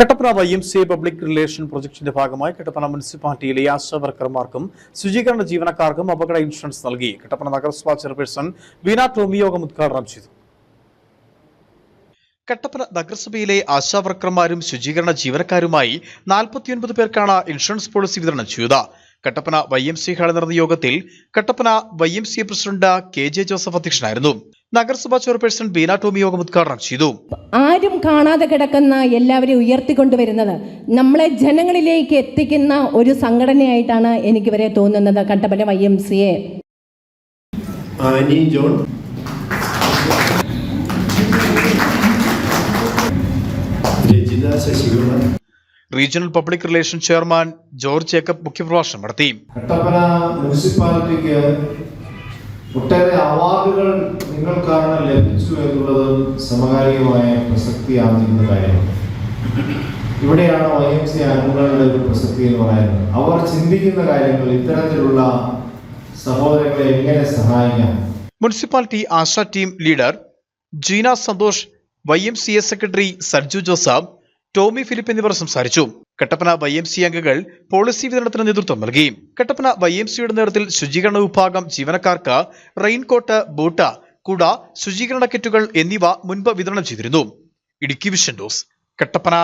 Kattappana Y M C public relation പ്രൊജക്ടിന്റെ ഭാഗമായി കട്ടപ്പന മുനിസിപ്പാലിറ്റിയിലെ ആശാ വർക്കർമാർക്കും ശുചീകരണ ജീവനക്കാർക്കും അപകട ഇൻഷുറൻസ് നൽകി. കട്ടപ്പന നഗരസഭാ ചെയർപേഴ്സൺ വീണ ടോമി യോഗം ഉദ്ഘാടനം ചെയ്തു. കട്ടപ്പന നഗരസഭയിലെ ആശാ വർക്കർമാരും ശുചീകരണ ജീവനക്കാരുമായി നാൽപ്പത്തിയൊൻപത് പേർക്കാണ് ഇൻഷുറൻസ് പോളിസി വിതരണം ചെയ്തത്. കട്ടപ്പന വൈ എം സി ഹാളിൽ നടന്ന യോഗത്തിൽ Kattappana Y M C president K J Joseph അധ്യക്ഷനായിരുന്നു. നഗരസഭാ ചെയർപേഴ്സൺ ബീന ടോമി യോഗം ഉദ്ഘാടനം ചെയ്തു. ആരും കാണാതെ കിടക്കുന്ന എല്ലാവരെയും ഉയർത്തിക്കൊണ്ടുവരുന്നത് നമ്മളെ ജനങ്ങളിലേക്ക് എത്തിക്കുന്ന ഒരു സംഘടനയായിട്ടാണ് എനിക്ക് വരെ തോന്നുന്നത് Kattappana Y M C A. Annie John. Sasikumar. Regional public relation chairman George Jacob മുഖ്യപ്രഭാഷണം നടത്തി. കട്ടപ്പന മുനിസിപ്പാലിറ്റിക്ക് ഒട്ടേറെ അവാർഡുകൾ നിങ്ങൾക്കാണ് ലഭിച്ചു എന്നുള്ളത് സമകാലികമായ പ്രസക്തിയാർജിക്കുന്ന കാര്യമാണ്. ഇവിടെയാണ് വൈ എം സി അംഗങ്ങളുടെ ഒരു പ്രസക്തി എന്ന് പറയുന്നത്. അവർ ചിന്തിക്കുന്ന കാര്യങ്ങൾ ഇത്തരത്തിലുള്ള സഹോദരങ്ങളെ എങ്ങനെ സഹായിക്കാം? Municipality ASHA team leader Jeena Santhosh Y M C S secretary Sarju Joseph Tomy Philip എന്നിവർ സംസാരിച്ചു. കട്ടപ്പന വൈ എം സി അംഗങ്ങൾ പോളിസി വിതരണത്തിന് നേതൃത്വം നൽകി. കട്ടപ്പന വൈ എം സിയുടെ നേതൃത്വത്തിൽ ശുചീകരണ വിഭാഗം ജീവനക്കാർക്ക് റെയിൻകോട്ട് ബൂട്ട് കുട ശുചീകരണ കിറ്റുകൾ എന്നിവ മുൻപ് വിതരണം ചെയ്തിരുന്നു. Idukki vision news Kattappana.